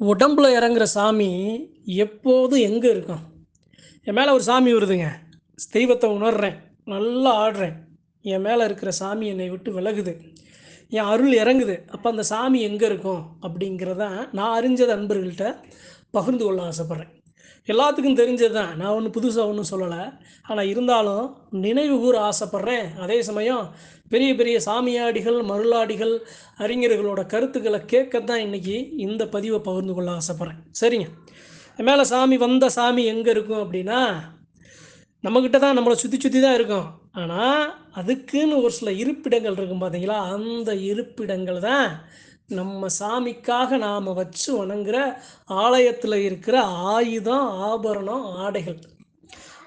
உடம்புல இறங்குற சாமி எப்போதும் எங்கே இருக்கும்? என் மேலே ஒரு சாமி வருதுங்க. தெய்வத்தை உணர்றேன். நல்லா ஆடுறேன். என் மேலே இருக்கிற சாமி என்னை விட்டு விலகுது. என் அருள் இறங்குது. அப்போ அந்த சாமி எங்கே இருக்கும்? அப்படிங்கிறத நான் அறிஞ்சது அன்பர்கள்ட்ட பகிர்ந்து கொள்ள ஆசைப்பட்றேன். எல்லாத்துக்கும் தெரிஞ்சது தான் நான் ஒன்றும் புதுசாக ஒன்றும் சொல்லலை. ஆனால் இருந்தாலும் நினைவு கூற ஆசைப்பட்றேன். அதே சமயம் பெரிய பெரிய சாமியாடிகள் மருளாடிகள் அறிஞர்களோட கருத்துக்களை கேட்கத்தான் இன்றைக்கி இந்த பதிவை பகிர்ந்து கொள்ள ஆசைப்பட்றேன். சரிங்க. மேலே சாமி வந்த சாமி எங்கே இருக்கும் அப்படின்னா நம்மக்கிட்ட தான் நம்மளை சுற்றி சுற்றி தான் இருக்கும். ஆனால் அதுக்குன்னு ஒரு சில இருப்பிடங்கள் இருக்கும் பார்த்தீங்களா அந்த இருப்பிடங்கள் தான் நம்ம சாமிக்காக நாம் வச்சு வணங்குற ஆலயத்தில் இருக்கிற ஆயுதம் ஆபரணம் ஆடைகள்.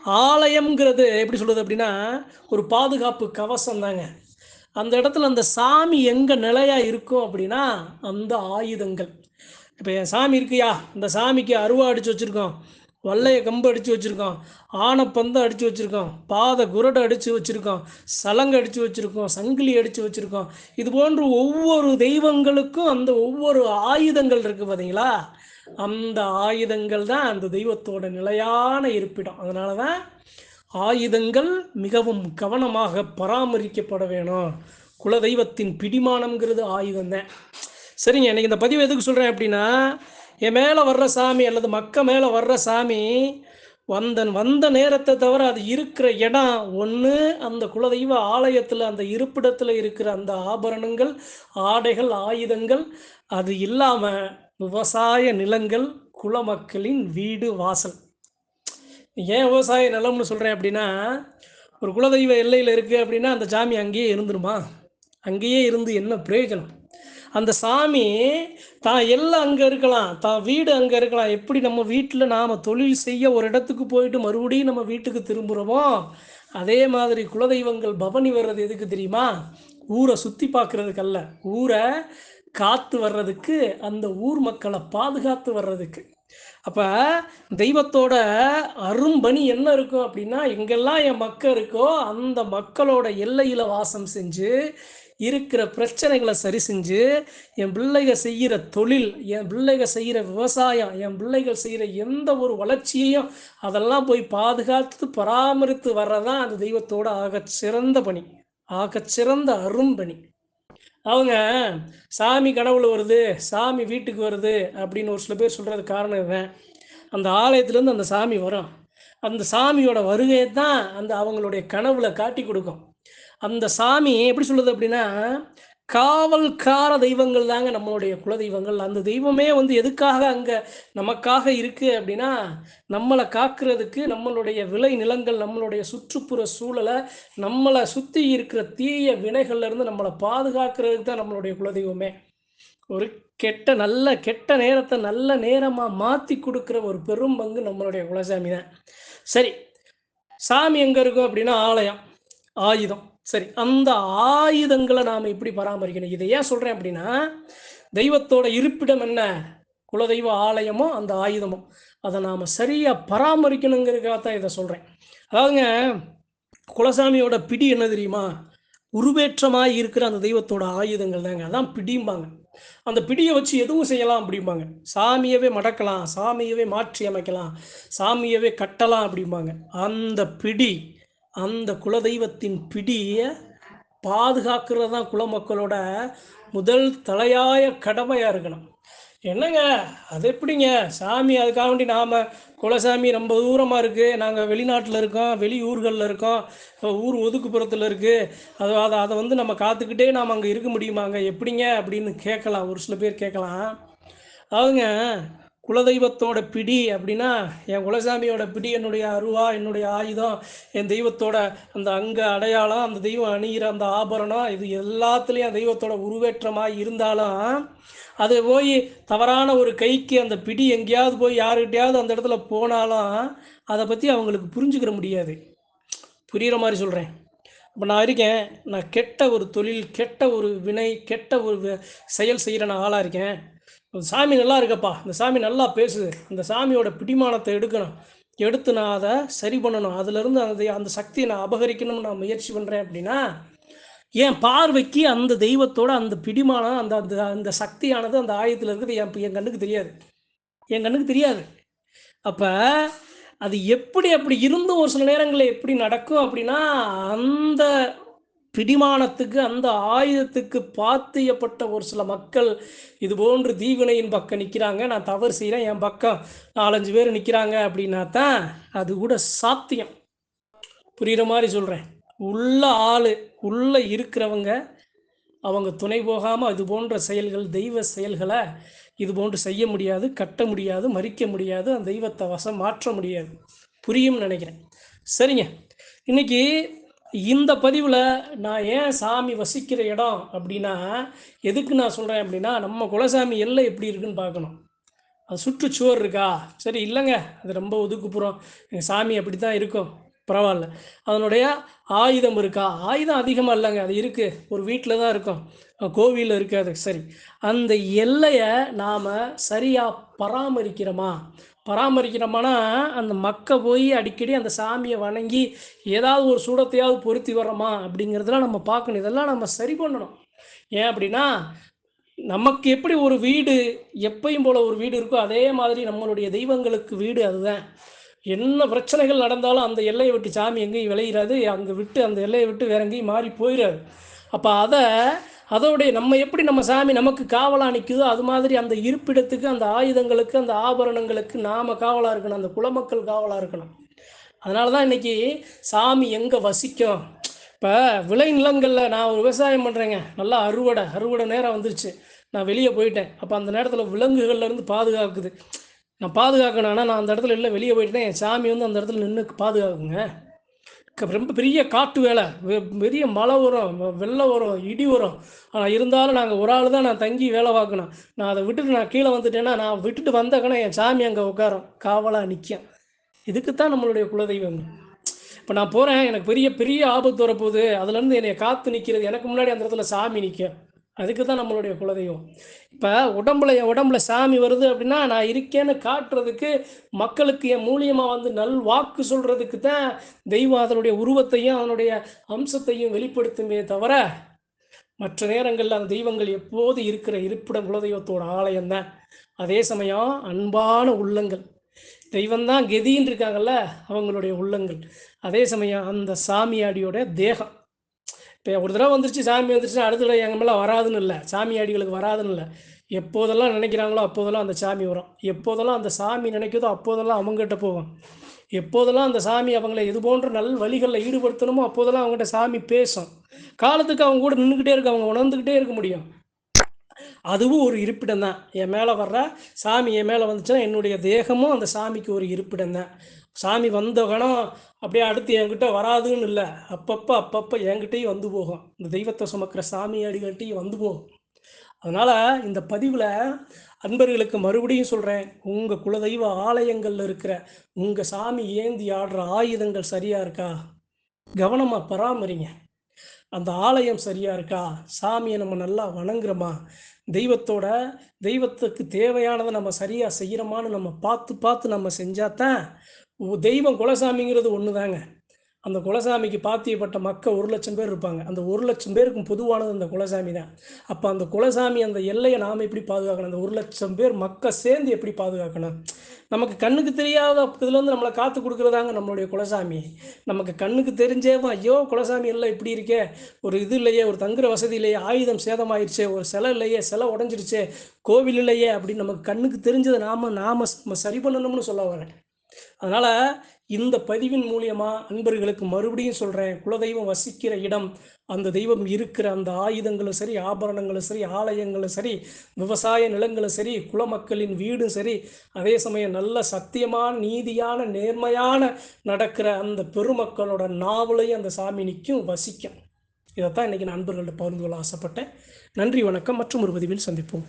ஆலயம்ங்கிறது எப்படி சொல்கிறது அப்படின்னா ஒரு பாதுகாப்பு கவசம் தாங்க அந்த இடத்துல அந்த சாமி எங்கே நிலையாக இருக்கும் அப்படின்னா அந்த ஆயுதங்கள். இப்போ என் சாமி இருக்குயா? இந்த சாமிக்கு அருவா அடித்து வச்சுருக்கோம். வல்லைய கம்பு அடித்து வச்சுருக்கோம் பந்தை அடித்து வச்சுருக்கோம் பாத குரடை அடித்து வச்சுருக்கோம் சலங்கை அடித்து வச்சுருக்கோம் சங்கிலி அடித்து வச்சுருக்கோம் இது போன்று ஒவ்வொரு தெய்வங்களுக்கும் அந்த ஒவ்வொரு ஆயுதங்கள் இருக்குது பார்த்தீங்களா அந்த ஆயுதங்கள் தான் அந்த தெய்வத்தோட நிலையான இருப்பிடம். அதனால தான் ஆயுதங்கள் மிகவும் கவனமாக பராமரிக்கப்பட வேணும். குலதெய்வத்தின் பிடிமானம்ங்கிறது ஆயுதம் தான் சரிங்க இன்னைக்கு இந்த பதிவு எதுக்கு சொல்கிறேன் அப்படின்னா என் மேலே வர்ற சாமி அல்லது மக்க மேலே வர்ற சாமி வந்தன் வந்த நேரத்தை தவிர அது இருக்கிற இடம் ஒன்று அந்த குலதெய்வ ஆலயத்தில் அந்த இருப்பிடத்தில் இருக்கிற அந்த ஆபரணங்கள் ஆடைகள் ஆயுதங்கள் அது இல்லாமல் விவசாய நிலங்கள் குலமக்களின் வீடு வாசல். ஏன் விவசாய நிலம்னு சொல்கிறேன் அப்படின்னா ஒரு குலதெய்வ எல்லையில் இருக்குது அப்படின்னா அந்த சாமி அங்கேயே இருந்துருமா? அங்கேயே இருந்து என்ன பிரயோஜனம்? அந்த சாமி தான் எல்லாம் அங்கே இருக்கலாம். தான் வீடு அங்கே இருக்கலாம். எப்படி நம்ம வீட்டில் நாம் தொழில் செய்ய ஒரு இடத்துக்கு போயிட்டு மறுபடியும் நம்ம வீட்டுக்கு திரும்புகிறோமோ அதே மாதிரி குலதெய்வங்கள் பவனி வர்றது எதுக்கு தெரியுமா? ஊரை சுற்றி பார்க்குறதுக்கல்ல ஊரை காத்து வர்றதுக்கு அந்த ஊர் மக்களை பாதுகாத்து வர்றதுக்கு. அப்போ தெய்வத்தோட அரும்பணி என்ன இருக்கும் அப்படின்னா எங்கெல்லாம் என் மக்கள் இருக்கோ அந்த மக்களோட எல்லையில் வாசம் செஞ்சு இருக்கிற பிரச்சனைகளை சரி செஞ்சு என் பிள்ளைக செய்கிற தொழில் என் பிள்ளைக செய்கிற விவசாயம் என் பிள்ளைகள் செய்கிற எந்த ஒரு வளர்ச்சியையும் அதெல்லாம் போய் பாதுகாத்து பராமரித்து வர்றதான் அந்த தெய்வத்தோட ஆக சிறந்த பணி ஆக சிறந்த அரும்பணி அவங்க சாமி கடவுள் வருது சாமி வீட்டுக்கு வருது அப்படின்னு ஒரு சில பேர் சொல்கிறது காரணம் இதுதான் அந்த ஆலயத்துலேருந்து அந்த சாமி வரும். அந்த சாமியோட வருகையை தான் அந்த அவங்களுடைய கனவுல காட்டி கொடுக்கும். அந்த சாமி எப்படி சொல்லுது அப்படின்னா காவல்கார தெய்வங்கள் தாங்க நம்மளுடைய குலதெய்வங்கள். அந்த தெய்வமே வந்து எதுக்காக அங்கே நமக்காக இருக்குது அப்படின்னா நம்மளை காக்கிறதுக்கு நம்மளுடைய விளை நிலங்கள் நம்மளுடைய சுற்றுப்புற சூழலை நம்மளை சுற்றி இருக்கிற தீய வினைகள்லேருந்து நம்மளை பாதுகாக்கிறதுக்கு தான் நம்மளுடைய குலதெய்வமே. ஒரு கெட்ட நல்ல கெட்ட நேரத்தை நல்ல நேரமாக மாற்றி கொடுக்குற ஒரு பெரும் பங்கு நம்மளுடைய குலசாமி தான். சரி சாமி எங்கே இருக்கும் அப்படின்னா ஆலயம் ஆயுதம். சரி அந்த ஆயுதங்களை நாம் எப்படி பராமரிக்கணும்? இதை ஏன் சொல்கிறேன் அப்படின்னா தெய்வத்தோட இருப்பிடம் என்ன? குலதெய்வ ஆலயமோ அந்த ஆயுதமோ. அதை நாம் சரியாக பராமரிக்கணுங்கிறதுக்காக தான் இதை சொல்கிறேன் அதாவதுங்க குலசாமியோட பிடி என்ன தெரியுமா? உருவேற்றமாக இருக்கிற அந்த தெய்வத்தோட ஆயுதங்கள் தாங்க. அதான் பிடிம்பாங்க. அந்த பிடியை வச்சு எதுவும் செய்யலாம் அப்படிம்பாங்க. சாமியவே மடக்கலாம் சாமியவே மாற்றி அமைக்கலாம் சாமியவே கட்டலாம் அப்படிம்பாங்க. அந்த பிடி அந்த குலதெய்வத்தின் பிடியை பாதுகாக்கிறது தான் குலமக்களோட முதல் தலையாய கடமையாக இருக்கணும். என்னங்க? அது எப்படிங்க? சாமி அதுக்காக வேண்டி நாம் குலசாமி ரொம்ப தூரமாக இருக்குது நாங்கள் வெளிநாட்டில் இருக்கோம் வெளி ஊர்களில் இருக்கோம் ஊர் ஒதுக்குப்புறத்தில் இருக்குது அது அதை அதை வந்து நம்ம காத்துக்கிட்டே நாம் அங்கே இருக்க முடியுமாங்க? எப்படிங்க? அப்படின்னு கேட்கலாம். ஒரு சில பேர் கேட்கலாம். அவங்க குலதெய்வத்தோட பிடி அப்படின்னா என் குலசாமியோட பிடி என்னுடைய அருவா என்னுடைய ஆயுதம் என் தெய்வத்தோட அந்த அங்க அடையாளம் அந்த தெய்வம் அணிகிற அந்த ஆபரணம் இது எல்லாத்துலேயும் தெய்வத்தோட உருவேற்றமாக இருந்தாலும் அது போய் தவறான ஒரு கைக்கு அந்த பிடி எங்கேயாவது போய் யாருக்கிட்டையாவது அந்த இடத்துல போனாலும் அதை பற்றி அவங்களுக்கு புரிஞ்சுக்கிற முடியாது. புரிகிற மாதிரி சொல்கிறேன் இப்போ நான் இருக்கேன் நான் கெட்ட ஒரு தொழில் கெட்ட ஒரு வினை கெட்ட ஒரு செயல் செய்கிற நான் ஆளாக இருக்கேன். சாமி நல்லா இருக்கப்பா இந்த சாமி நல்லா பேசுது. அந்த சாமியோட பிடிமானத்தை எடுக்கணும். எடுத்து நான் அதை சரி பண்ணணும். அதுலேருந்து அந்த அந்த சக்தியை நான் அபகரிக்கணும்னு நான் முயற்சி பண்ணுறேன் அப்படின்னா என் பார்வைக்கு அந்த தெய்வத்தோட அந்த பிடிமானம் அந்த அந்த அந்த சக்தியானது அந்த ஆயத்தில் இருக்கிறது என் என் கண்ணுக்கு தெரியாது. என் கண்ணுக்கு தெரியாது. அப்போ அது எப்படி அப்படி இருந்தும் ஒரு சில நேரங்களில் எப்படி நடக்கும் அப்படின்னா அந்த பிடிமானத்துக்கு அந்த ஆயுதத்துக்கு பாத்தியப்பட்ட ஒரு சில மக்கள் இது போன்று தீவினையின் பக்கம் நிற்கிறாங்க நான் தவறு செய்கிறேன் என் பக்கம் நாலஞ்சு பேர் நிற்கிறாங்க அப்படின்னா தான் அது கூட சாத்தியம். புரிகிற மாதிரி சொல்கிறேன் உள்ள ஆள் உள்ளே இருக்கிறவங்க அவங்க துணை போகாமல் இது போன்ற செயல்கள் தெய்வ செயல்களை இது போன்று செய்ய முடியாது கட்ட முடியாது மறிக்க முடியாது அந்த தெய்வத்தை வசம் மாற்ற முடியாது. புரியும் நினைக்கிறேன். சரிங்க. இன்னைக்கு இந்த பதிவில் நான் ஏன் சாமி வசிக்கிற இடம் அப்படின்னா எதுக்கு நான் சொல்கிறேன் அப்படின்னா நம்ம குலசாமி எல்லை எப்படி இருக்குன்னு பார்க்கணும். அது சுற்றுச்சுவர் இருக்கா? சரி இல்லைங்க. அது ரொம்ப ஒதுக்குப்புறம். எங்கள் சாமி அப்படி தான் இருக்கும். பரவாயில்ல. அதனுடைய ஆயுதம் இருக்கா? ஆயுதம் அதிகமாக இல்லைங்க. அது இருக்குது ஒரு வீட்டில் தான் இருக்கும் கோவிலில் இருக்காது சரி. அந்த எல்லையை நாம் சரியாக பராமரிக்கிறோமா? பராமரிக்கிறோமானா அந்த மக்கள் போய் அடிக்கடி அந்த சாமியை வணங்கி ஏதாவது ஒரு சூடத்தையாவது பொருத்தி வரோமா அப்படிங்கிறதெல்லாம் நம்ம பார்க்கணும். இதெல்லாம் நம்ம சரி பண்ணணும். ஏன் அப்படின்னா நமக்கு எப்படி ஒரு வீடு எப்பையும் போல் ஒரு வீடு இருக்கோ அதே மாதிரி நம்மளுடைய தெய்வங்களுக்கு வீடு அதுதான். என்ன பிரச்சனைகள் நடந்தாலும் அந்த எல்லையை விட்டு சாமி எங்கேயும் விளையிறாது. அங்கே விட்டு அந்த எல்லையை விட்டு வேற எங்கேயும் மாறி போயிடாது அப்போ அதை அதோடைய நம்ம எப்படி நம்ம சாமி நமக்கு காவலாக நிற்குதோ அது மாதிரி அந்த இருப்பிடத்துக்கு அந்த ஆயுதங்களுக்கு அந்த ஆபரணங்களுக்கு நாம் காவலாக இருக்கணும். அந்த குலமக்கள் காவலாக இருக்கணும். அதனால தான் இன்றைக்கி சாமி எங்கே வசிக்கும்? இப்போ விளை நிலங்களில் நான் ஒரு விவசாயம் பண்ணுறேங்க நல்லா அறுவடை அறுவடை நேரம் வந்துருச்சு. நான் வெளியே போயிட்டேன். அப்போ அந்த நேரத்தில் விலங்குகள்லேருந்து பாதுகாக்குது. நான் பாதுகாக்கணும் ஆனால் நான் அந்த இடத்துல இல்லை வெளியே போயிட்டேன் என் சாமி வந்து அந்த இடத்துல நின்று பாதுகாக்குங்க. ரொம்ப பெரிய காட்டு வேலை. பெரிய மழை வரும் வெள்ளம் வரும் இடி வரும் ஆனால் இருந்தாலும் நாங்கள் ஒரு ஆள் தான் நான் தங்கி வேலை பார்க்கணும். நான் அதை விட்டுட்டு நான் கீழே வந்துட்டேன்னா நான் விட்டுட்டு வந்தக்கணே என் சாமி அங்கே உட்காரும். காவலாக நிற்கும் இதுக்கு தான் நம்மளுடைய குலதெய்வம். இப்போ நான் போகிறேன் எனக்கு பெரிய பெரிய ஆபத்து வரப்போகுது. அதுலேருந்து என்னை காத்து நிற்கிறது எனக்கு முன்னாடி அந்த இடத்துல சாமி நிற்கும் அதுக்கு தான் நம்மளுடைய குலதெய்வம். இப்போ உடம்புல என் உடம்புல சாமி வருது அப்படின்னா நான் இருக்கேன்னு காட்டுறதுக்கு மக்களுக்கு என் மூலியமாக வந்து நல் வாக்கு சொல்கிறதுக்கு தான் தெய்வம் அதனுடைய உருவத்தையும் அதனுடைய அம்சத்தையும் வெளிப்படுத்துமே தவிர மற்ற நேரங்களில் அந்த தெய்வங்கள் எப்போது இருக்கிற இருப்பிடம் குலதெய்வத்தோட ஆலயம் தான். அதே சமயம் அன்பான உள்ளங்கள். தெய்வம்தான் கெதின்னு இருக்காங்கல்ல அவங்களுடைய உள்ளங்கள். அதே சமயம் அந்த சாமியாடியோட தேகம். இப்போ ஒரு தடவை வந்துருச்சு சாமி வந்துருச்சு அடுத்த தடவை எங்கள் மேலே வராதுன்னு இல்லை. சாமி அடிகளுக்கு வராதுன்னு இல்லை. எப்போதெல்லாம் நினைக்கிறாங்களோ அப்போதெல்லாம் அந்த சாமி வரும். எப்போதெல்லாம் அந்த சாமி நினைக்கிறதோ அப்போதெல்லாம் அவங்ககிட்ட போவோம். எப்போதெல்லாம் அந்த சாமி அவங்கள இது போன்ற நல் வழிகளில் ஈடுபடுத்தணுமோ அப்போதெல்லாம் அவங்ககிட்ட சாமி பேசும். காலத்துக்கு அவங்க கூட நின்றுக்கிட்டே இருக்க அவங்க உணர்ந்துக்கிட்டே இருக்க முடியும். அதுவும் ஒரு இருப்பிடம் தான் என் மேலே வர்ற சாமி என் மேலே வந்துச்சுன்னா என்னுடைய தேகமும் அந்த சாமிக்கு ஒரு இருப்பிடம் தான் சாமி வந்த கணம் அப்படியே அடுத்து என்கிட்ட வராதுன்னு இல்லை. அப்பப்போ அப்பப்போ என்கிட்டையும் வந்து போகும். இந்த தெய்வத்தை சுமக்கிற சாமி அடிகள்கிட்டையும் வந்து போகும். அதனால் இந்த பதிவில் அன்பர்களுக்கு மறுபடியும் சொல்கிறேன் உங்கள் குலதெய்வ ஆலயங்களில் இருக்கிற உங்கள் சாமி ஏந்தி ஆடுற ஆயுதங்கள் சரியாக இருக்கா? கவனமாக பராமரிங்க. அந்த ஆலயம் சரியாக இருக்கா? சாமியை நம்ம நல்லா வணங்குறோமா? தெய்வத்தோட தெய்வத்துக்கு தேவையானதை நம்ம சரியாக செய்கிறோமான்னு நம்ம பார்த்து பார்த்து நம்ம செஞ்சால் தான் தெய்வம் குலசாமிங்கிறது ஒன்று தாங்க அந்த குலசாமிக்கு பாத்தியப்பட்ட மக்கள் ஒரு லட்சம் பேர் இருப்பாங்க. அந்த ஒரு லட்சம் பேருக்கும் பொதுவானது அந்த குலசாமி தான். அப்போ அந்த குலசாமி அந்த எல்லையை நாம் எப்படி பாதுகாக்கணும்? அந்த ஒரு லட்சம் பேர் மக்கள் சேர்ந்து எப்படி பாதுகாக்கணும்? நமக்கு கண்ணுக்கு தெரியாத இதில் நம்மளை காத்து கொடுக்குறதாங்க நம்மளுடைய குலசாமி. நமக்கு கண்ணுக்கு தெரிஞ்சேவா ஐயோ குலசாமி எல்லாம் இப்படி இருக்கே. ஒரு இது இல்லையே ஒரு தங்குற வசதி இல்லையே ஆயுதம் சேதமாயிருச்சே ஒரு சிலை இல்லையே சிலை உடஞ்சிருச்சே கோவில் இல்லையே அப்படின்னு நமக்கு கண்ணுக்கு தெரிஞ்சதை நாம் நாம் சரி பண்ணணும்னு சொல்ல வரேன். அதனால் இந்த பதிவின் மூலியமாக அன்பர்களுக்கு மறுபடியும் சொல்கிறேன் குலதெய்வம் வசிக்கிற இடம் அந்த தெய்வம் இருக்கிற அந்த ஆயுதங்களும் சரி ஆபரணங்களும் சரி ஆலயங்களும் சரி விவசாய நிலங்களும் சரி குலமக்களின் வீடும் சரி அதே சமயம் நல்ல சத்தியமான நீதியான நேர்மையான நடக்கிற அந்த பெருமக்களோட நாவலையும் அந்த சாமி நிற்கும் வசிக்கும். இதைத்தான் இன்றைக்கி நண்பர்கள்ட்ட பகிர்ந்து கொள்ள ஆசைப்பட்டேன். நன்றி வணக்கம். மற்றும் ஒரு பதிவில் சந்திப்போம்.